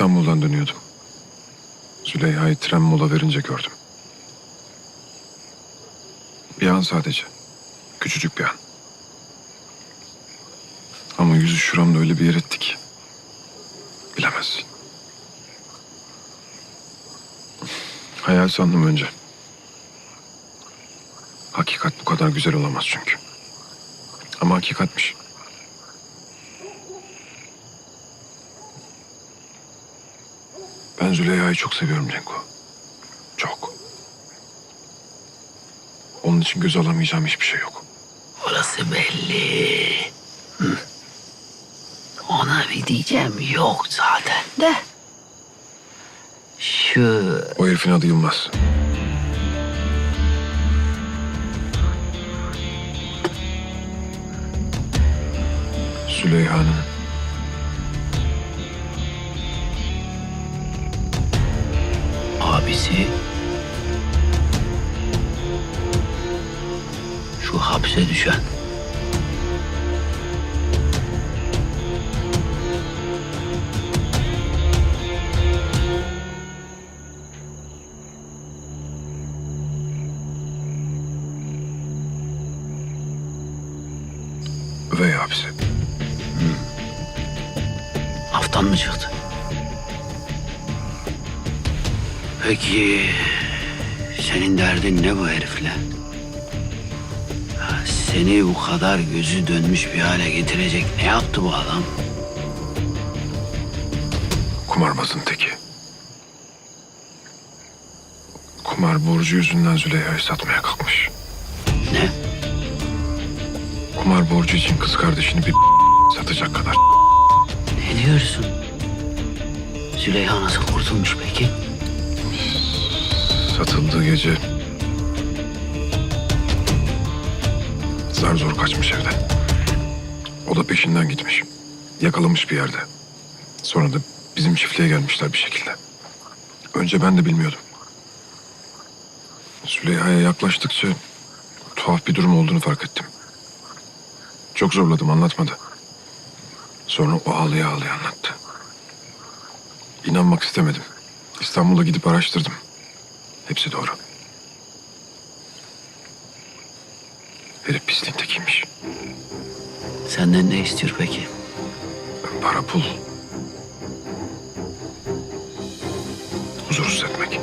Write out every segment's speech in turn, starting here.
İstanbul'dan dönüyordum. Züleyha'yı tren mola verince gördüm. Bir an sadece. Küçücük bir an. Ama yüzü şuramda öyle bir yer etti ki. Bilemezsin. Hayal sandım önce. Hakikat bu kadar güzel olamaz çünkü. Ama hakikatmiş. Ben Züleyha'yı çok seviyorum Cenko. Çok. Onun için göz alamayacağım hiçbir şey yok. Orası belli. Hı. Ona bir diyeceğim yok zaten de. Şu O herifin adı Yılmaz. Süleyha'nın abisi şu hapse düşen üvey abisi. haftan mı çıktı? Peki senin derdin ne bu herifle? Seni bu kadar gözü dönmüş bir hale getirecek ne yaptı bu adam? Kumarbazın teki. Kumar borcu yüzünden Züleyha'yı satmaya kalkmış. Ne? Kumar borcu için kız kardeşini bir satacak kadar. Ne diyorsun? Züleyha nasıl kurtulmuş peki? Satıldığı gece zar zor kaçmış evden. O da peşinden gitmiş. Yakalamış bir yerde. Sonra da bizim çiftliğe gelmişler bir şekilde. Önce ben de bilmiyordum. Züleyha'ya yaklaştıkça tuhaf bir durum olduğunu fark ettim. Çok zorladım anlatmadı. Sonra o ağlaya ağlaya anlattı. İnanmak istemedim. İstanbul'a gidip araştırdım. Hepsi doğru. Herif pisliğin tekiymiş. Senden ne istiyor peki? Para pul. Huzursuz etmek.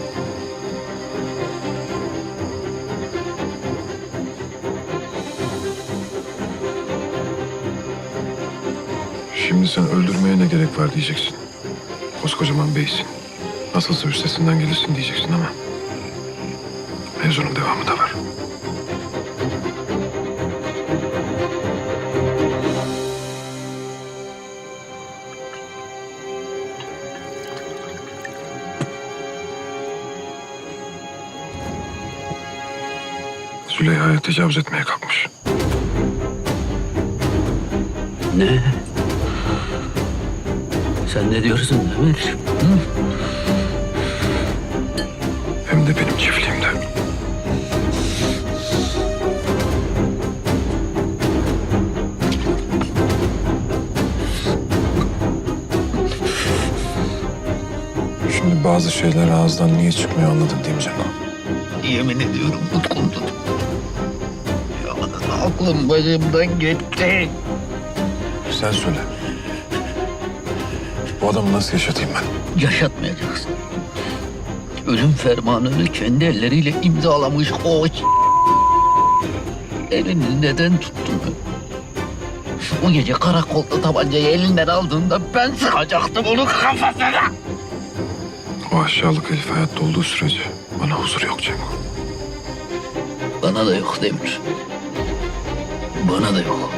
Şimdi sen öldürmeye ne gerek var diyeceksin. Koskocaman beysin. Nasılsa üstesinden gelirsin diyeceksin ama... ...mevzunun devamı da var. Züleyha'ya tecavüz etmeye kalkmış. Ne? Sen ne diyorsun Demir? Hı? Hem de benim çiftliğimde. Şimdi bazı şeyler ağızdan niye çıkmıyor anladın değil mi Cengo? Yemin ediyorum tutkum tut. Ya, aklım başımdan gitti. Sen söyle. Bu adamı nasıl yaşatayım ben? Yaşatmayacaksın. Ölüm fermanını kendi elleriyle imzalamış o elini neden tuttun? O gece karakolda tabancayı elinden aldığında ben sıkacaktım onun kafasına. O aşağılık herif hayatta olduğu sürece bana huzur yok Cengo. Bana da yok Demir. Bana da yok.